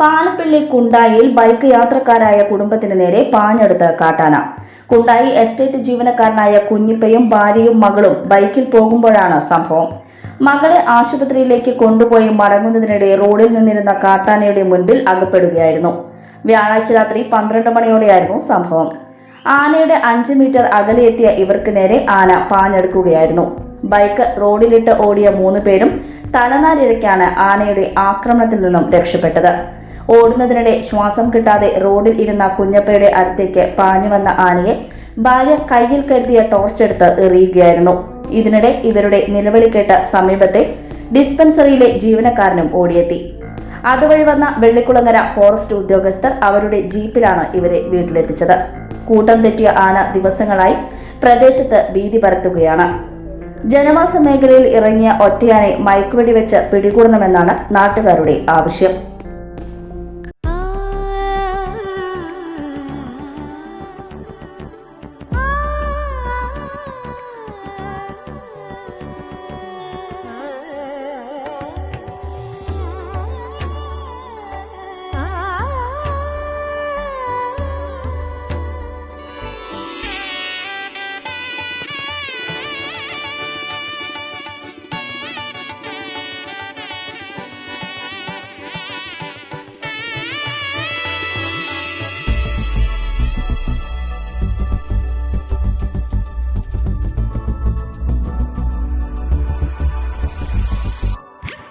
Palappilly കുണ്ടായിൽ bike യാത്രക്കാരായ കുടുംബത്തിന് നേരെ പാഞ്ഞെടുത്ത് കാട്ടാന. കുണ്ടായി എസ്റ്റേറ്റ് ജീവനക്കാരനായ കുഞ്ഞിപ്പയും ഭാര്യയും മകളും ബൈക്കിൽ പോകുമ്പോഴാണ് സംഭവം. മകളെ ആശുപത്രിയിലേക്ക് കൊണ്ടുപോയി മടങ്ങുന്നതിനിടെ റോഡിൽ നിന്നിരുന്ന കാട്ടാനയുടെ മുൻപിൽ അകപ്പെടുകയായിരുന്നു. വ്യാഴാഴ്ച രാത്രി പന്ത്രണ്ട് മണിയോടെയായിരുന്നു സംഭവം. ആനയുടെ അഞ്ച് മീറ്റർ അകലെത്തിയ ഇവർക്ക് നേരെ ആന പാഞ്ഞെടുക്കുകയായിരുന്നു. ബൈക്ക് റോഡിലിട്ട് ഓടിയ മൂന്ന് പേരും തലനാരിഴയ്ക്കാണ് ആനയുടെ ആക്രമണത്തിൽ നിന്നും രക്ഷപ്പെട്ടത്. ഓടുന്നതിനിടെ ശ്വാസം കിട്ടാതെ റോഡിൽ ഇരുന്ന കുഞ്ഞപ്പയുടെ അടുത്തേക്ക് പാഞ്ഞു വന്ന ആനയെ ഭാര്യ കയ്യിൽ കരുതിയ ടോർച്ച് എടുത്ത് എറിയുകയായിരുന്നു. ഇതിനിടെ ഇവരുടെ നിലവിളി കേട്ട സമീപത്തെ ഡിസ്പെൻസറിയിലെ ജീവനക്കാരനും ഓടിയെത്തി. അതുവഴി വന്ന വെള്ളിക്കുളങ്ങര ഫോറസ്റ്റ് ഉദ്യോഗസ്ഥർ അവരുടെ ജീപ്പിലാണ് ഇവരെ വീട്ടിലെത്തിച്ചത്. കൂട്ടം തെറ്റിയ ആന ദിവസങ്ങളായി പ്രദേശത്ത് ഭീതി പരത്തുകയാണ്. ജനവാസ മേഖലയിൽ ഇറങ്ങിയ ഒറ്റയാനെ മയക്കുവെടി വെച്ച് പിടികൂടണമെന്നാണ് നാട്ടുകാരുടെ ആവശ്യം.